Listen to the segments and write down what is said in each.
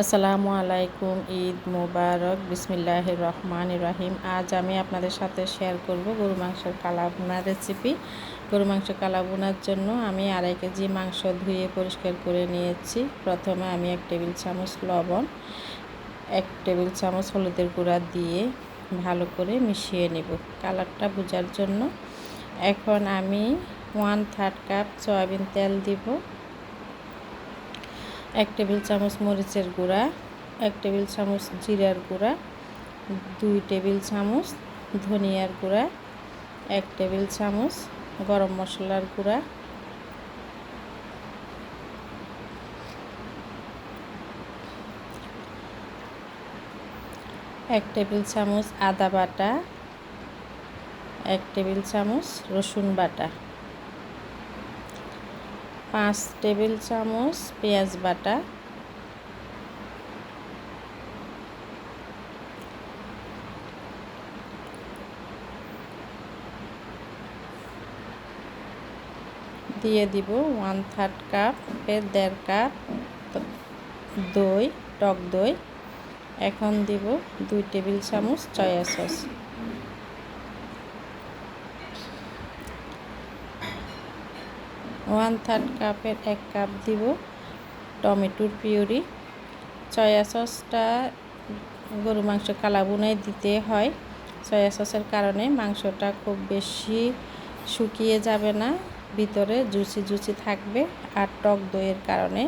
আসসালামু আলাইকুম, ঈদ মোবারক। বিসমিল্লাহ রহমান রাহিম। আজ আমি আপনাদের সাথে শেয়ার করব গরু মাংসের কালাবোনা রেসিপি গরু মাংস কালাবোনার জন্য আমি আড়াই কেজি মাংস ধুয়ে পরিষ্কার করে নিয়েছি। প্রথমে আমি এক টেবিল চামচ লবণ, এক টেবিল চামচ হলুদের গুঁড়া দিয়ে ভালো করে মিশিয়ে নেব। কালারটা বোঝার জন্য এখন আমি ওয়ান থার্ড কাপ সয়াবিন তেল দিব। এক টেবিল চামচ মরিচের গুঁড়া, এক টেবিল চামচ জিরার গুঁড়া, দুই টেবিল চামচ ধনিয়ার গুঁড়া, এক টেবিল চামচ গরম মশলার গুঁড়া। এক টেবিল চামচ আদা বাটা, এক টেবিল চামচ রসুন বাটা। পাঁচ টেবিল চামচ পেঁয়াজ বাটা, দিয়ে দিব ওয়ান থার্ড কাপের দেড় কাপ দই, টক দই। এখন দিব দুই টেবিল চামচ চয়া সস ওয়ান থার্ড কাপের এক কাপ দিব টমেটোর পিউরি। সয়া সসটা গরু মাংস কালাবুনায় দিতে হয়। সয়া সসের কারণে মাংসটা খুব বেশি শুকিয়ে যাবে না, ভিতরে জুসি জুসি থাকবে আর টক দইয়ের কারণে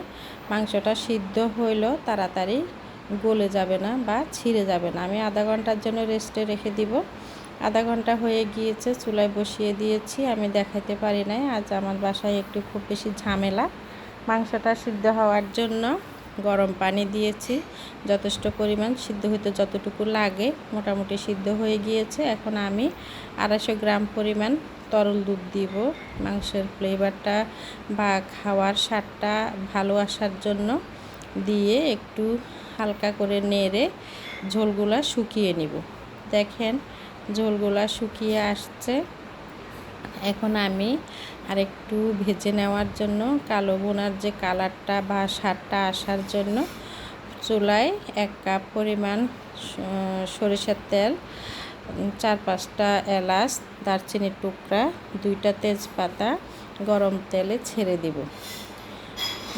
মাংসটা সিদ্ধ হইলেও তাড়াতাড়ি গলে যাবে না বা ছিঁড়ে যাবে না। আমি আধা ঘণ্টার জন্য রেস্টে রেখে দিব। আধা ঘণ্টা হয়ে গিয়েছে, চুলায় বসিয়ে দিয়েছি। আমি দেখাতে পারি নাই, আজ আমার বাসায় একটু খুব বেশি ঝামেলা। মাংসটা সিদ্ধ হওয়ার জন্য গরম পানি দিয়েছি। যথেষ্ট পরিমাণ সিদ্ধ হইতে যতটুকু লাগে, মোটামুটি সিদ্ধ হয়ে গিয়েছে। এখন আমি আড়াইশো গ্রাম পরিমাণ তরল দুধ দিব। মাংসের ফ্লেভারটা বা খাওয়ার স্বাদটা ভালো আসার জন্য দিয়ে একটু হালকা করে নেড়ে ঝোলগুলা শুকিয়ে নিব। দেখেন ঝোলগুলা শুকিয়ে আসছে। এখন আমি আর একটু ভেজে নেওয়ার জন্য কালো বোনার যে কালারটা বা স্বাদটা আসার জন্য চুলায় এক কাপ পরিমাণ সরিষার তেল, চার পাঁচটা এলাচ, দারচিনির টুকরা, দুইটা তেজপাতা, গরম তেলে ছেড়ে দিব।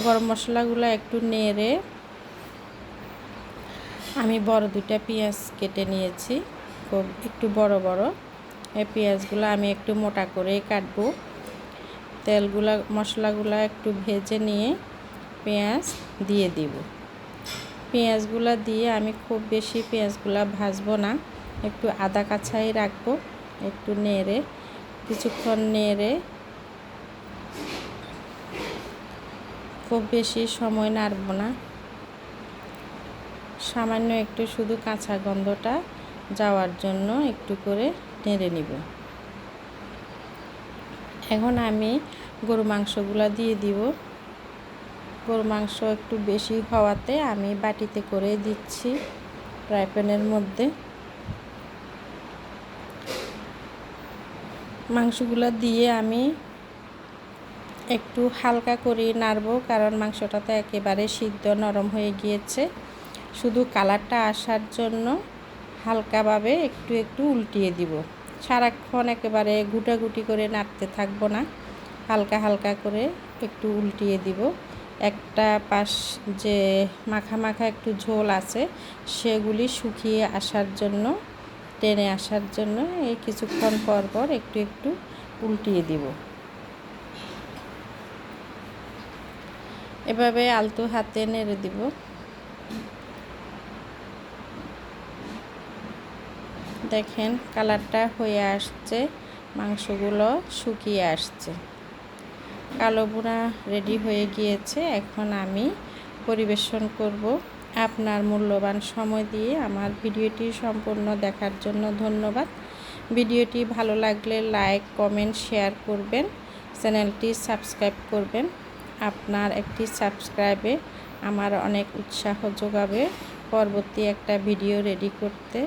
গরম মশলাগুলো একটু নেড়ে আমি বড় দুইটা পেঁয়াজ কেটে নিয়েছি। খুব একটু বড় বড়। এই পেঁয়াজগুলো আমি একটু মোটা করেই কাটবো। তেলগুলা, মশলাগুলো একটু ভেজে নিয়ে পেঁয়াজ দিয়ে দিব। পেঁয়াজগুলো দিয়ে আমি খুব বেশি পেঁয়াজগুলো ভাজবো না। একটু আদা কাছাই রাখব, একটু নেড়ে, কিছুক্ষণ নেড়ে খুব বেশি সময় নাড়ব না। সামান্য একটু শুধু কাঁচা গন্ধটা যাওয়ার জন্য একটু করে নেড়ে নিব। এখন আমি গরু মাংসগুলো দিয়ে দিব। গরু মাংস একটু বেশি হওয়াতে আমি বাটিতে করে দিচ্ছি ফ্রাই প্যানের মধ্যে। মাংসগুলো দিয়ে আমি একটু হালকা করে নাড়ব, কারণ মাংসটা তো একেবারে সিদ্ধ নরম হয়ে গিয়েছে। শুধু কালারটা আসার জন্য হালকাভাবে একটু একটু উল্টিয়ে দিব। সারাক্ষণ একেবারে গুটাগুটি করে নাড়তে থাকব না। হালকা হালকা করে একটু উল্টিয়ে দিব। একটা পাশ যে মাখা মাখা একটু ঝোল আছে, সেগুলি শুকিয়ে আসার জন্য, টেনে আসার জন্য এই কিছুক্ষণ পর পর একটু একটু উল্টিয়ে দিব। এভাবে আলতো হাতে নেড়ে দিব। দেখেন, কালারটা হয়ে আসছে, মাংসগুলো শুকিয়ে আসছে। কালো বুনা রেডি হয়ে গিয়েছে, এখন আমি পরিবেশন করব আপনার মূল্যবান সময় দিয়ে। আমার ভিডিওটি সম্পূর্ণ দেখার জন্য ধন্যবাদ। ভিডিওটি ভালো লাগলে লাইক কমেন্ট শেয়ার করবেন, চ্যানেলটি সাবস্ক্রাইব করবেন। আপনার একটি সাবস্ক্রাইবে আমার অনেক উৎসাহ যোগাবে। পরবর্তী একটা ভিডিও রেডি করতে।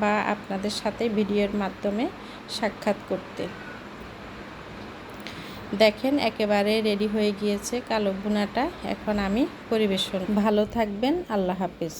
বা আপনাদের সাথে ভিডিওর মাধ্যমে সাক্ষাৎ করতে। দেখেন, একেবারে রেডি হয়ে গিয়েছে কালো ভুনাটা। এখন আমি পরিবেশন। ভালো থাকবেন, আল্লাহ হাফিজ।